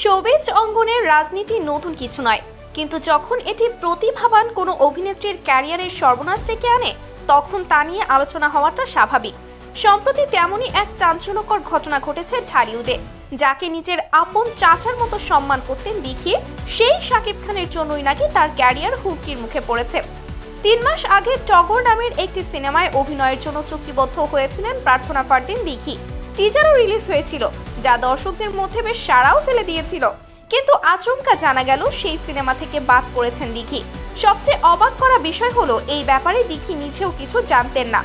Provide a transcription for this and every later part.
Showbiz অঙ্গনের রাজনীতি নতুন কিছু নয়। কিন্তু যখন এটি প্রতিভাবান কোনো অভিনেত্রীর ক্যারিয়ারের সর্বনাশ ডেকে আনে, তখন তা নিয়ে আলোচনা হওয়াটা স্বাভাবিক। সম্প্রতি তেমনই এক চাঞ্চল্যকর ঘটনা ঘটেছে ঢালিউডে, যাকে নিজের আপন চাচার মতো সম্মান করতেন দেখিয়ে সেই শাকিব খানের জন্যই নাকি তার ক্যারিয়ার হুমকির মুখে পড়েছে। তিন মাস আগে টগর নামের একটি সিনেমায় অভিনয়ের জন্য চুক্তিবদ্ধ হয়েছিলেন প্রার্থনা ফারদিন দিঘি। টিজারও রিলিজ হয়েছিল, যা দর্শকদের মধ্যে বেশ সাড়াও ফেলে দিয়েছিল। কিন্তু আচমকা জানা গেল সেই সিনেমা থেকে বাদ পড়েছেন দিঘি সবচেয়ে অবাক করা বিষয় হলো, এই ব্যাপারে দিঘি নিজেও কিছু জানতেন না।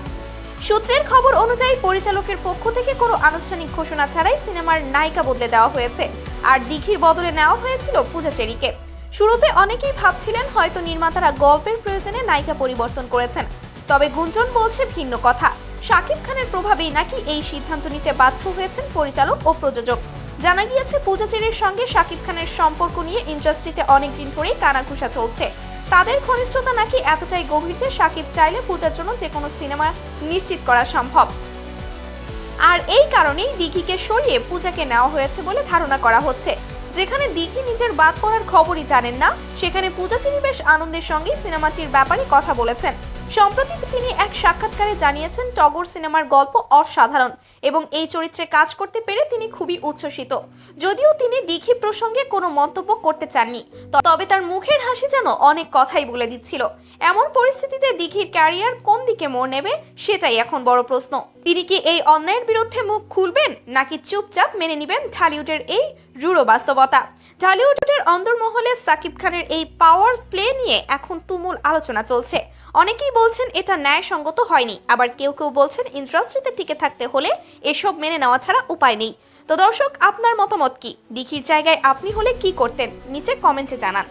সূত্রের খবর অনুযায়ী পরিচালকের পক্ষ থেকে কোনো আনুষ্ঠানিক ঘোষণা ছাড়াই সিনেমার নায়িকা বদলে দেওয়া হয়েছে, আর দিঘির বদলে নেওয়া হয়েছিল পূজা চেরিকে। শুরুতে অনেকেই ভাবছিলেন হয়তো নির্মাতারা গল্পের প্রয়োজনে নায়িকা পরিবর্তন করেছেন, তবে গুঞ্জন বলছে ভিন্ন কথা। শাকিব খানের প্রভাবেই নাকি এই সিদ্ধান্ত নিতে বাধ্য হয়েছেন পরিচালক ও প্রযোজক। জানা গিয়েছে, পূজা চেরির সঙ্গে শাকিব খানের সম্পর্ক নিয়ে ইন্ডাস্ট্রিতে অনেকদিন ধরেই কানাঘুষা চলছে। তাদের ঘনিষ্ঠতা নাকি এতটাই গভীর যে শাকিব চাইলে পূজার জন্য যে কোনো সিনেমা নিশ্চিত করা সম্ভব। আর এই কারণেই দিঘিকে সরিয়ে পূজাকে নেওয়া হয়েছে বলে ধারণা করা হচ্ছে। যেখানে দিঘি নিজের বাদ পড়ার খবরই জানেন না, সেখানে পূজা চিনি বেশ আনন্দের সঙ্গে সিনেমাটির ব্যাপারে কথা বলেছেন। সম্প্রতি তিনি এক সাক্ষাৎকারে জানিয়েছেন, টগর সিনেমার গল্প অসাধারণ এবং এই চরিত্রে কাজ করতে পেরে তিনি খুবই উচ্ছ্বসিত। যদিও তিনি দীঘি প্রসঙ্গে কোনো মন্তব্য করতে চাননি, তবে তার মুখের হাসি যেন অনেক কথাই বলে দিচ্ছিল। এমন পরিস্থিতিতে দীঘির ক্যারিয়ার কোন দিকে মোড় নেবে সেটাই এখন বড় প্রশ্ন। তিনি কি এই অন্যায়ের বিরুদ্ধে মুখ খুলবেন নাকি চুপচাপ মেনে নেবেন ঢালিউডের এই রূঢ় বাস্তবতা? ঢালিউডের অন্দরমহলে সাকিব খানের এই পাওয়ার প্লে নিয়ে এখন তুমুল আলোচনা চলছে। অনেকেই বলছেন এটা ন্যায়সঙ্গত হয়নি। আবার কেউ কেউ বলছেন ইন্ডাস্ট্রিতে টিকে থাকতে হলে এসব মেনে নেওয়া ছাড়া উপায় নেই। তো দর্শক, আপনার মতামত কি? দিঘির জায়গায় আপনি হলে কি করতেন? নিচে কমেন্টে জানান।